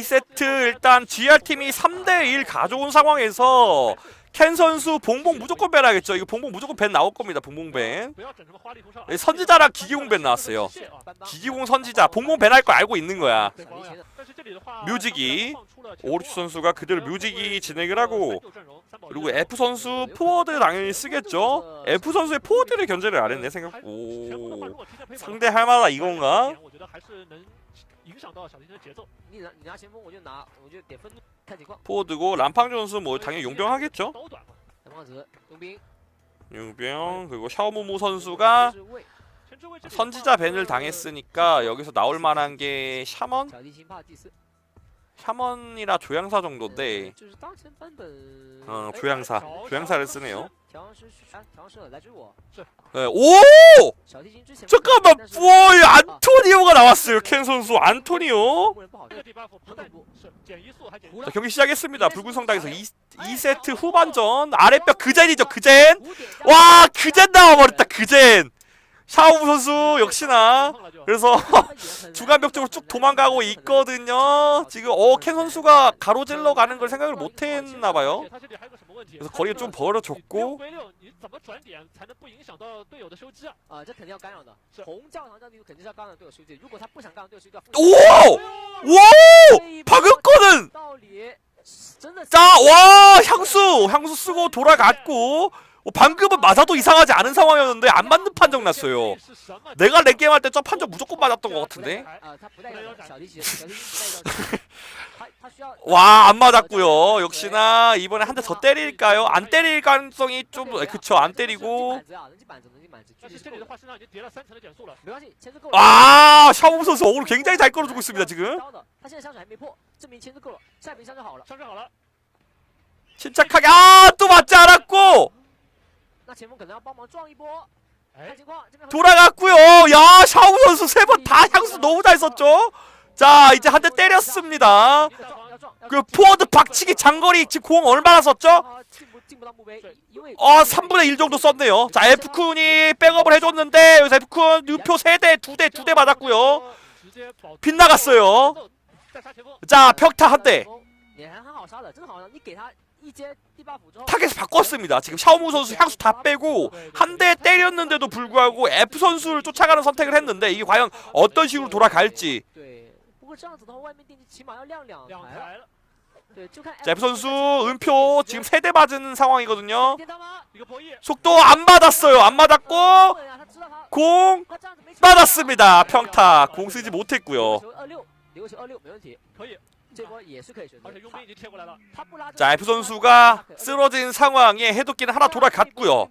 2세트 일단 GR팀이 3대1 가져온 상황에서 켄 선수 봉봉 무조건 밴하겠죠. 이거 봉봉 무조건 밴 나올 겁니다 봉봉 밴 예, 선지자랑 기기공 밴 나왔어요. 기기공 선지자 봉봉 밴할 거 알고 있는 거야. 뮤직이 오르치 선수가 그대로 뮤직이 진행을 하고 그리고 F 선수 포워드 당연히 쓰겠죠. F 선수의 포워드를 견제를 안 했네 생각 오 상대 할마다 이건가? 我觉得还是能影响到小提琴的节奏。你拿你拿前锋，我就拿，我就得分看情况。 포워드고 람팡 선수 뭐 당연히 용병 하겠죠. 刀短嘛，南方泽佣兵， 용병 그리고 샤오모모 선수가 是卫前置位置里的话 선지자 밴을 당했으니까 여기서 나올 만한 게 샤먼? 小提琴帕蒂斯。 샤먼이라 조향사 정도인데 어 조향사. 조향사를 쓰네요. 네, 오! 잠깐만 뭐야 안토니오가 나왔어요 켄 선수. 안토니오? 자, 경기 시작했습니다. 붉은 성당에서 2, 2세트 후반전 아랫벽 그젠이죠 그젠. 와 그젠 나와버렸다 그젠. 샤오브 선수 역시나. 그래서 주간벽적으로 쭉 도망가고 있거든요. 지금 어켄 선수가 가로질러 가는 걸 생각을 못 했나 봐요. 그래서 거리가 좀 벌어졌고. 오! 오! 박은권은! 자, 와, 향수, 향수 쓰고 돌아갔고. 어, 방금은 맞아도 이상하지 않은 상황이었는데 안 맞는 판정 났어요. 내가 내 게임 할 때 저 판정 무조건 맞았던 것 같은데. 와 안 맞았고요. 역시나 이번에 한 대 더 때릴까요? 안 때릴 가능성이 좀 그쵸 안 때리고. 아 샤오브 선수 오늘 굉장히 잘 끌어주고 있습니다 지금. 침착하게 아 또 맞지 않았고 那前锋可能要帮忙撞一波，哎看，情况。这边 돌아갔고요. 야 샤오 선수 세 번 다 향수 너무 잘 썼죠. 자 이제 한 대 때렸습니다. 引导 要 方 撞要撞。要 그 撞 포워드 박치기 장거리 지금 공 얼마나 썼죠? 啊，进不进不到墓碑，因为 어 3분의 1 정도 썼네요. 자 F쿤이 백업을 해줬는데 여기서 F쿤 유표 3대 2대 2대 맞았고요. 直接保 빗나갔어요. 再杀前锋， 자 평타 한 대. 타겟을 바꿨습니다. 지금 샤오무 선수 향수 다 빼고 한 대 때렸는데도 불구하고 F 선수를 쫓아가는 선택을 했는데 이게 과연 어떤 식으로 돌아갈지. 자, F 선수 은표 지금 세 대 맞은 상황이거든요. 속도 안 받았어요. 안 맞았고 공 받았습니다. 평타 공 쓰지 못했고요. 자. F 선수가 쓰러진 상황에 해독기는 하나 돌아갔고요.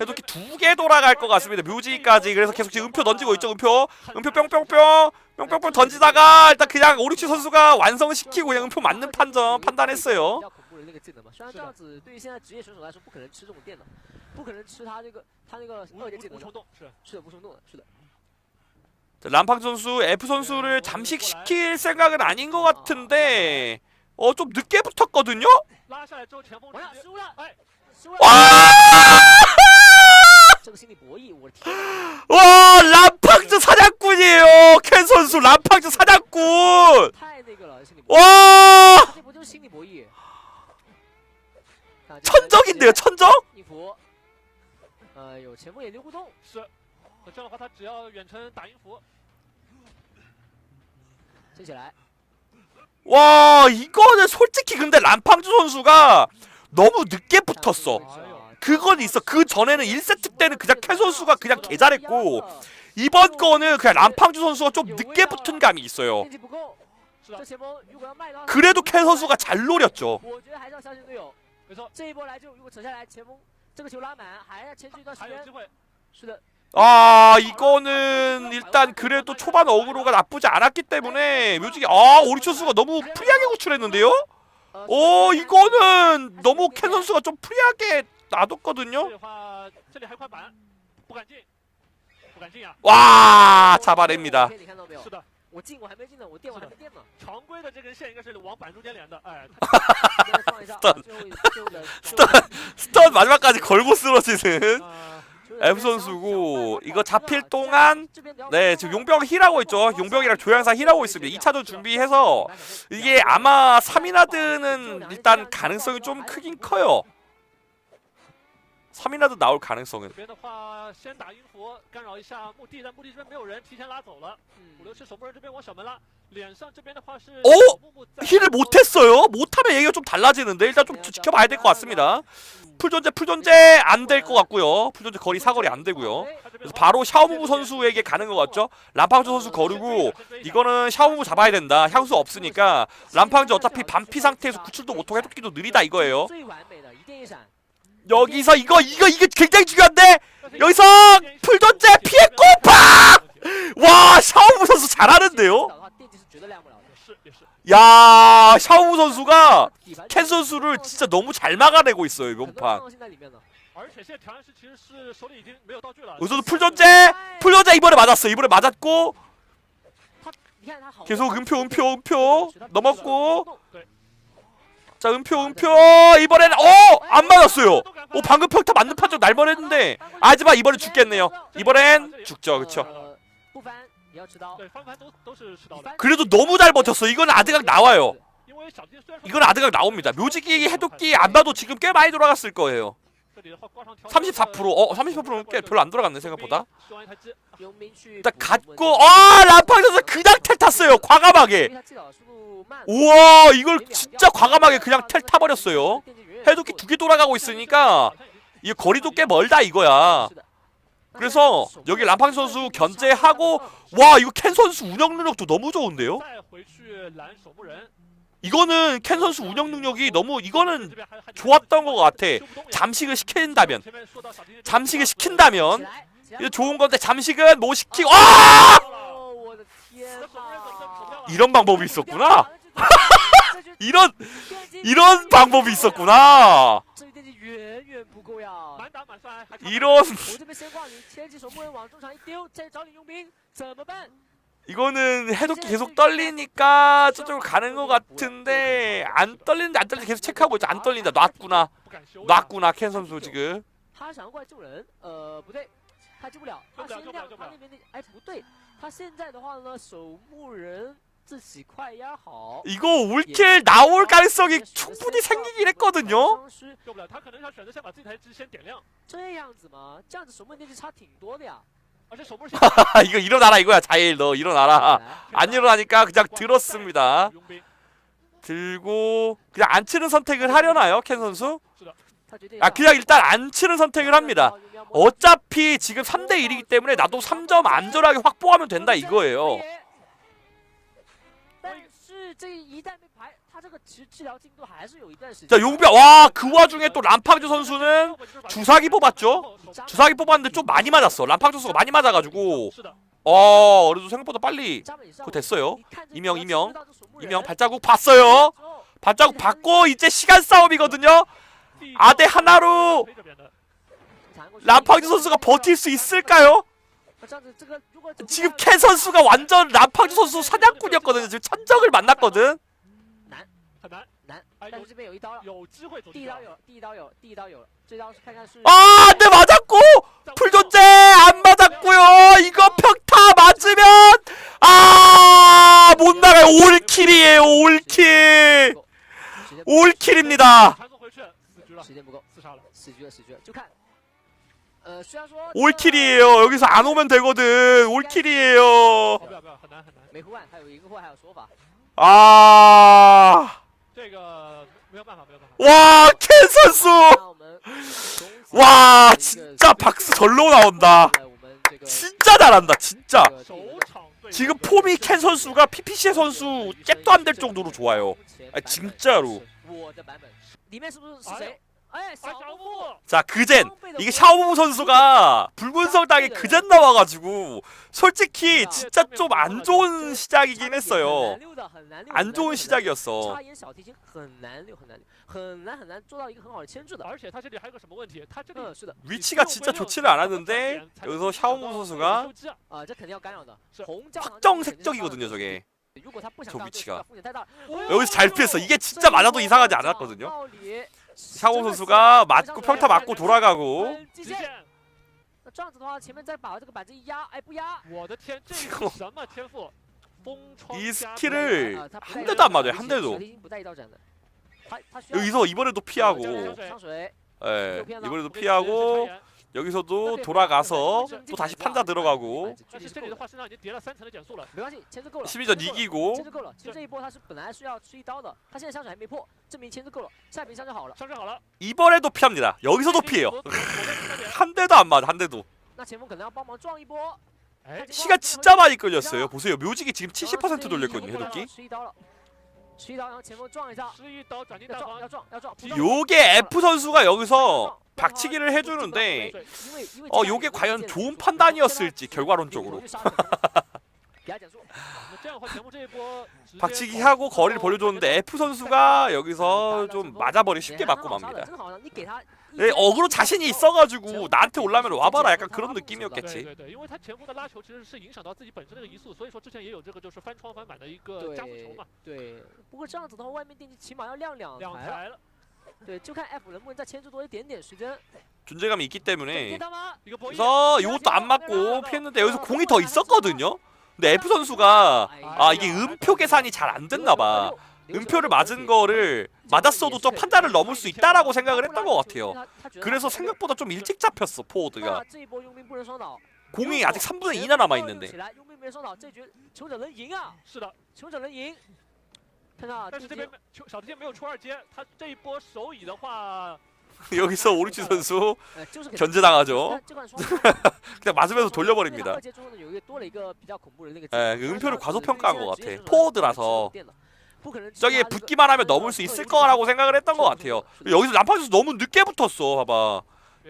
해독기 두 개 돌아갈 것 같습니다. 묘지까지. 그래서 계속 지금 음표 던지고 있죠. 음표. 음표 뿅뿅뿅. 뿅뿅뿅 던지다가 일단 그냥 오리치 선수가 완성시키고 그냥 음표 맞는 판정 판단했어요. 比较恐怖的那个技能嘛。虽然这样子对于现在职业选手来说不可能吃这种电的，不可能吃他这个他那个无二阶技能的无无冲，动，是是的，无冲动的，是的。 람팡 선수 F 선수를 잠식시킬 생각은 아닌 것 같은데 어 좀 늦게 붙었거든요. 拉下来之后前锋完了，直接输了，哎，输了。 와! 这个心理博弈，我的天！ 와 람팡즈 사냥꾼이에요. 켄 선수 람팡즈 사냥꾼. 太那个了，心理博弈。 와 천정인데요, 천정? 와 이거는 솔직히 근데 란팡주 선수가 너무 늦게 붙었어. 그건 있어. 그 전에는 1세트 때는 그냥 캐 선수가 그냥 개잘했고 이번 거는 그냥 란팡주 선수가 좀 늦게 붙은 감이 있어요. 그래도 캐 선수가 잘 노렸죠. 我觉得还是要相信队友。没错，这一波来就如果扯下来，前锋这个球拉满，还要牵制一段时间还有机。会，是的， 아 이거는 일단 그래도 초반 어그로가 나쁘지 않았기 때문에 묘직이 아 오리천 선수가 너무 프리하게 구출했는데요? 呃 어 이거는 너무 켄 선수가 좀 프리하게 这 놔뒀거든요. 里的话这里还有块板，不敢进，不敢进呀， 와 잡아냅니다. 你看到没有是？的，我进我还没进呢，我电我还没电呢。常规的这根线应该是往板中间连的，哎，这边放一下，啊最后最后的 스턴 스턴 마지막까지 걸고 쓰러지는 啊，球 F 선수고 이거 잡힐 동안 네 지금 용병 힐하고 있죠. 용병이랑 조향사 힐하고 있습니다. 2차전 준비해서 이게 아마 3인하드는 일단 가능성이 좀 크긴 커요. 3이라도 나올 가능성은 어? 힐을 못했어요? 못하면 얘기가 좀 달라지는데 일단 좀 지켜봐야 될 것 같습니다 풀존재 풀존재 안 될 것 같고요 풀존재 거리 사거리 안 되고요 그래서 바로 샤오무부 선수에게 가는 것 같죠 람팡즈 선수 거르고 이거는 샤오무부 잡아야 된다 향수 없으니까 람팡즈 어차피 반피 상태에서 구출도 못하고 해독기도 느리다 이거예요 여기서 이거 이거 이거 굉장히 중요한데? 여기서 풀전제 피했고 팍와 샤오우 선수 잘하는데요? 야 샤오우 선수가 캔 선수를 진짜 너무 잘 막아내고 있어요 이번 판. 의선수 풀전제 풀전제 이번에 맞았어. 이번에 맞았고. 계속 은표 은표 은표 넘었고. 자 은표 아, 은표 네, 네. 이번엔 어안 맞았어요. 오 방금 평타 맞는 판정 날 뻔했는데 하지만 이번엔 죽겠네요. 이번엔 죽죠 그쵸? 그래도 너무 잘 버텼어. 이건 아드각 나와요. 이건 아드각 나옵니다. 묘지기 해독기 안 봐도 지금 꽤 많이 돌아갔을 거예요. 34% 어, 34%는 별로 안 돌아갔네 생각보다. 일단 갔고 아, 라팡에서 그냥 텔 탔어요. 과감하게. 우와, 이걸 진짜 과감하게 그냥 텔 타 버렸어요. 해독기 두 개 돌아가고 있으니까 이 거리도 꽤 멀다 이거야. 그래서 여기 람팡 선수 견제하고 와 이거 캔 선수 운영 능력도 너무 좋은데요. 이거는 캔 선수 운영 능력이 너무 이거는 좋았던 것 같아. 잠식을 시킨다면 잠식을 시킨다면 이거 좋은 건데 잠식은 뭐 못 시키고 아! 이런 방법이 있었구나. 이런 이런 방법이 있었구나. 이런 我这边先挂你，前期守墓人往中场一丢，再找你佣兵，怎么办？ 이거는 해독기 계속 떨리니까 저쪽으로 가는 것 같은데 안 떨리는데 안 떨리는데 계속 체크하고 있죠. 안 떨린다. 놨구나. 不敢修了。 놨구나 켄 선수 지금. 他想要过来救人，呃，不对，他救不了，他先亮他那边那，哎，不对，他现在的话呢，守墓人自己快压好。 이거 올킬 나올 가능성이 충분히 생기긴 했거든요. 伤尸救不了，他可能想选择先把这台机先点亮，这样子吗？这样子守墓人电机差挺多的呀。 이거 일어나라 이거야 자일 너 일어나라 안 일어나니까 그냥 들었습니다 들고 그냥 안 치는 선택을 하려나요 캔 선수? 아 그냥 일단 안 치는 선택을 합니다 어차피 지금 3대1이기 때문에 나도 3점 안전하게 확보하면 된다 이거예요 자 용병 와그 와중에 또 람팍주 선수는 주사기 뽑았죠? 주사기 뽑았는데 좀 많이 맞았어. 람팍주 선수가 많이 맞아가지고. 어 그래도 생각보다 빨리 그 됐어요. 이명 이명. 이명 발자국 봤어요. 발자국 받고 이제 시간 싸움이거든요. 아대 하나로 람팍주 선수가 버틸 수 있을까요? 지금 캐 선수가 완전 람팍주 선수 사냥꾼이었거든요. 지금 천적을 만났거든. 很难，难，哎有但是这边有一刀了，有机会走进去第一刀有了，第一刀有了，第一刀有了，这刀是看看是 아, 네 맞았고 풀존재 안 맞았고요. 이거 평타 맞으면 아, 못 나가요. 올킬이에요. 올킬. 时间 올킬입니다. 传送回去，死局了，时间不够，自杀了。死局了，死局了，就看。呃，虽然说 올킬이에요. 여기서 안 오면 되거든. 올킬이에요. 哦，不要不要，很难很难，没呼唤，还有赢或还有说法。 아, 这个没有办法没有办法。 와, 켄 선수. 那我们恭喜 와, 一个 진짜 박수 절로 나온다. 我们这个 진짜 잘한다. 진짜. 这个首场对 지금 폼이 켄 선수가 PPC 선수 잽도 안 될 정도로 좋아요. 아, 진짜로. 我的版本里面是不是是谁？ 자 그젠 이게 샤오보 선수가 붉은성 땅에 그젠 나와가지고 솔직히 진짜 좀 안 좋은 시작이긴 했어요 안 좋은 시작이었어 위치가 진짜 좋지는 않았는데 여기서 샤오보 선수가 확정색적이거든요 저게 저 위치가 여기서 잘 피했어 이게 진짜 맞아도 이상하지 않았거든요 道理 샤오무 선수가 맞고 평타 맞고 돌아가고 极限， 这样子的话，前面再把这个板子一压，哎，不压。我的天，这是什么天赋？风窗 이 加 스킬을 啊，他不 한 带 대도 안 맞아요 刀 한 대도 蛇体已经不带一刀斩的，他他需要 여기서 이번에도 피하고 上水， 예, 이번에도 我跟你 피하고 直接是 여기서도 돌아가서 또 다시 판자 들어가고 12전 이기고 이번에도 피합니다. 여기서도 피해요. 한 대도 안 맞아. 한 대도. 시간 진짜 많이 끌렸어요. 보세요. 묘직이 지금 70% 돌렸거든요. 해독기. 吃一刀了，吃一刀，然后前锋撞一下，失一刀转进要撞，弹簧要，撞，要撞。不 요- 撞 요게 F 선수가 여기서 박치기를 해주는데 因为因为 어 这样 요게 有 과연 剑 좋은 有 판단이었을지 剑 결과론적으로 아, 박치기 하고 거리를 벌려줬는데 F 선수가 여기서 좀 맞아버리 쉽게 맞고 맙니다. 네, 어그로 자신이 있어가지고 나한테 올라면 와봐라 약간 그런 느낌이었겠지. 존재감이 있기 때문에 그래서 이것도 안 맞고 피했는데 여기서 공이 더 있었거든요. 근데 F 선수가 아 이게 음표 계산이 잘 안 됐나봐. 음표를 맞은 거를 맞았어도 좀 판단을 넘을 수 있다라고 생각을 했던 것 같아요. 그래서 생각보다 좀 일찍 잡혔어 포워드가. 공이 아직 3분의 2나 남아 있는데. 여기서 오르치 선수 견제당하죠. 그냥 맞으면서 돌려버립니다. 예, 은표를 과소평가한 것 같아. 포워드라서 저기 붙기만 하면 넘을 수 있을 거라고 생각을 했던 것 같아요. 여기서 난파에서 너무 늦게 붙었어. 봐봐.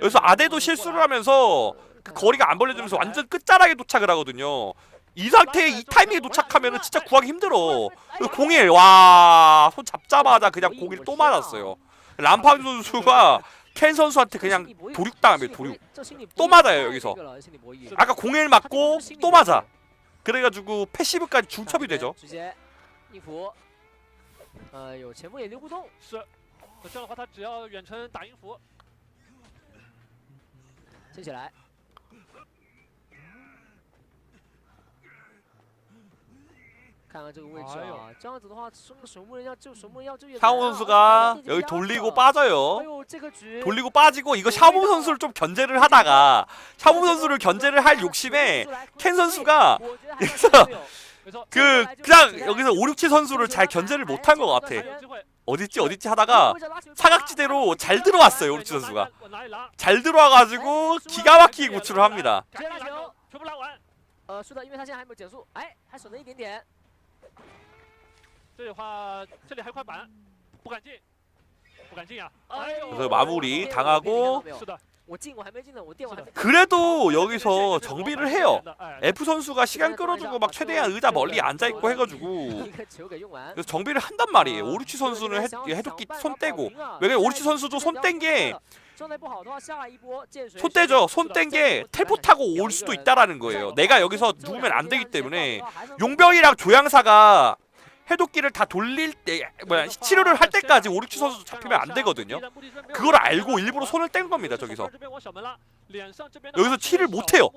여기서 아데도 실수를 하면서 그 거리가 안 벌려지면서 완전 끝자락에 도착을 하거든요. 이 상태에 이 타이밍에 도착하면 진짜 구하기 힘들어. 그 공일 와 손 잡자마자 그냥 공일 또 맞았어요. 람판 선수가 켄 선수한테 그냥 도륙당합니다. 도륙. 또 맞아요, 여기서. 아까 공일 맞고 또 맞아. 그래가지고 패시브까지 중첩이 되죠. 看看这个位置哎呦啊，这样子的话，守守门人要救守门人要救也难啊。 샤오 而且 선수가 电竞 여기 压 돌리고 着 빠져요. 哎呦，这个局 돌리고 빠지고 이거 샤무 선수를 좀 견제를 하다가 샤무 선수를 견제를 할 욕심에 켄 선수가 여기서 没错， 그 그냥 여기서 5, 6, 7 선수를 잘 견제를 못한 것 같아. 还有机会， 어딨지 어딨지 하다가 사각지대로 잘 들어왔어요 우리 선수가. 往哪里拉？ 잘 들어와가지고 기가 막히게 구출을 합니다. 赶紧拉球，全部拉完。呃，是的，因为他现在还没有减速，哎，还省了一点点。 这里的话，这里还有块板，不敢进，不敢进啊！哎呦 그래서 마무리 당하고 是的， 그래도 여기서 정비를 해요. F 선수가 시간 끌어주고 막 최대한 의자 멀리 앉아 있고 해가지고. 그래서 정비를 한단 말이에요. 오르치 선수는 해, 해독기 손 떼고. 왜냐 오르치 선수도 손 뗀게 손 떼죠. 손 뗀 게 텔포 타고 올 수도 있다라는 거예요. 내가 여기서 누우면 안 되기 때문에 용병이랑 조향사가 해독기를 다 돌릴 때 뭐야 치료를 할 때까지 오르치 선수 잡히면 안 되거든요. 그걸 알고 일부러 손을 뗀 겁니다. 저기서 这 여기서 치를 못 해요.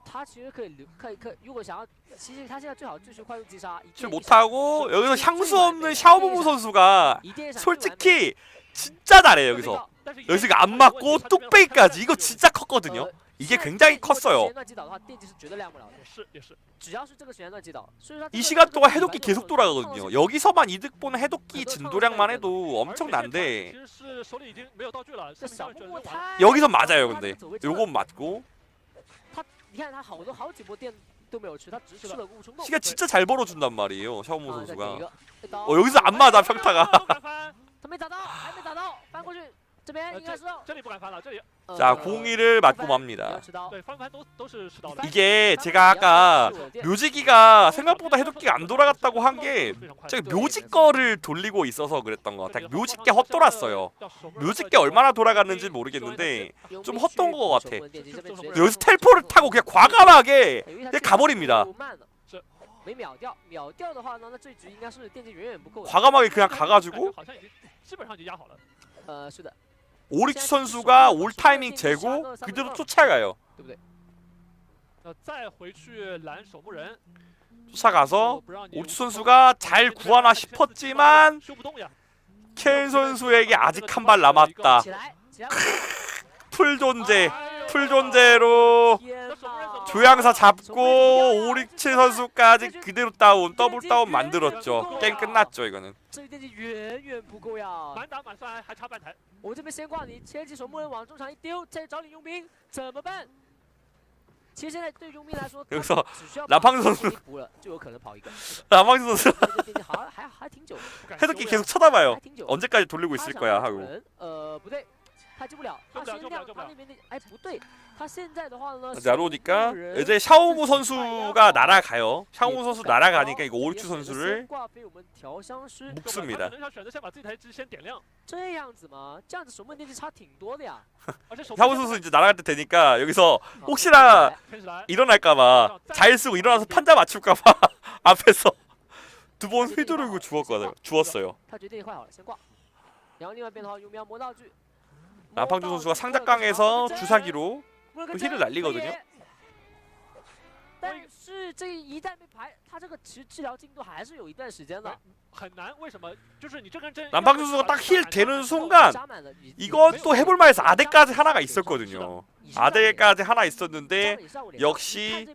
在摸佣兵，这边要招个护岸了，哎呦，没招，很稳，也不能追，也不好追。他这边的话直接留言准备切切传送了，呃，先先追一下，对，先追一下。他其实可以留，可以可以，如果想要，其实他现在最好追求快速击杀，一 칠 电一 못하고 여기서 향수 없는 샤오부부 선수가 一电一闪 솔직히 진짜 잘해요 여기서 但是 여기서 안 맞고 뚝배기까지 이거 진짜 컸거든요 呃 이게 굉장히 如果这个 컸어요 旋转击倒的话，电击是绝对亮不了的。也是也是，只要是这个旋转击倒，所以说 이 시간 동안 해독기 계속 돌아가거든요 여기서만 이득 보는 해독기 진도량만 해도 엄청난데 其实是手里已经没有道具了，这小木木上面就扔完了。太 여기서 맞아요 근데 走位这个 요건 맞고 你看他好多好几波电都没有吃，他只吃了个误冲动。 시간 진짜 잘 벌어준단 말이에요 샤오무 啊再给一 선수가 个一刀 어 여기서 안 맞아 평타가 这边呃应该是这里不敢翻了，这里 자 공이를 맞고 맙니다. 持刀，对翻盘都都是持刀的。 이게 제가 아까 묘지기가 생각보다 해독기가 안 돌아갔다고 한 게 저기 묘지 거를 돌리고 있어서 그랬던 것 같아. 묘지께 헛돌았어요. 묘지께 얼마나 돌아갔는지 모르겠는데 좀 헛돈 것 같아. 여기서 텔포를 타고 그냥 과감하게 因为他 그냥 가버립니다. 慢了是没秒掉，秒掉的话呢，那这一局应该是电竞远远不够的。 과감하게 그냥 가가지고 好像已经基本上已经压好了。呃，是的， 오릭스 선수가 올 타이밍 재고 그대로 쫓아가요. 쫓아가서 오릭스 선수가 잘 구하나 싶었지만 켄 선수에게 아직 한 발 남았다. 풀 존재. 풀 존재로 天哪！ 조향사 잡고 오릭치 선수까지 그대로 다운, 더블 다운 만들었죠. 게임 끝났죠 이거는. 这电竞远远不够呀！满打满算还还差半台。我这边先挂你，前期守墓人往中场一丢，再找你佣兵，怎么办？其实现在对佣兵来说，他 여기서 只需要 라팡 把 선수 一补了，就有可能跑一个。 라방스 선수 这个电竞好像还还挺久，不敢 해독기 修 계속 呀 쳐다봐요. 还挺久。 언제까지 돌리고 他 있을 想 거야 要 하고. 人，呃，不对， 他救不了，他救不了先亮救不了他那边的，哎，不对，他现在的话呢， 자, 그러니까 守墓人 이제 샤오무 선수가 날아가요. 샤오무 선수 날아가니까 이거 오릭츠 선수를 挂飞我们调香师， 묵습니다. 他可能想选择先把自己台机先点亮，这样子吗？这样子守墓电竞差挺多的呀。而且守墓 샤오무 人 선수 이제 날아갈 때 되니까 여기서 好 혹시나 开始来， 일어날까봐 잘 쓰고 일어나서 판자 맞출까봐 앞에서 두 번 휘두르고 주웠거든요. 주웠어요. 他决定换好了，先挂。然后另外一边的话，用喵魔道具。 라팡주 선수가 상작강에서 주사기로 또 힐을 날리거든요. 但是这一旦被排，他这个治治疗进度还是有一段时间的。很难。为什么？就是你这根针。 남방 선수가 딱 힐 되는 순간 扎满了，你 이것도 해볼만해서 아대까지 하나가 있었거든요. 你是让你 아대까지 하나 扎 있었는데 满你上午脸 역시 你看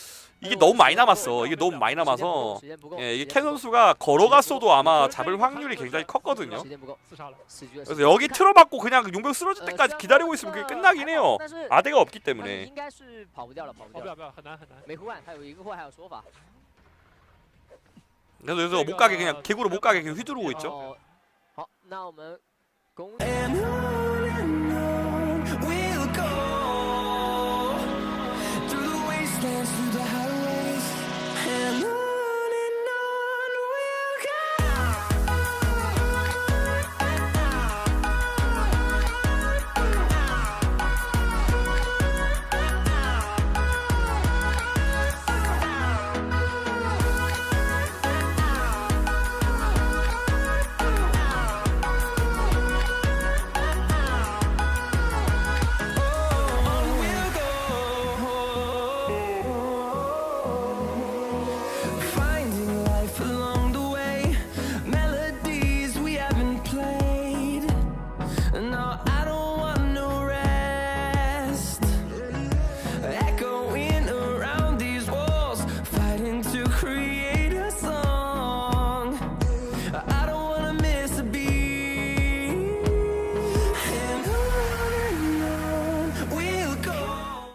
이게 너무 많이 남았어. 이게 너무 많이 남아서 예, 이게 캐 선수가 걸어갔어도 아마 잡을 확률이 굉장히 컸거든요. 그래서 여기 틀어박고 그냥 용병 쓰러질 때까지 기다리고 있으면 그게 끝나긴 해요. 아대가 없기 때문에. 그래서, 그래서 못 가게 그냥 개구로 못 가게 그냥 휘두르고 있죠.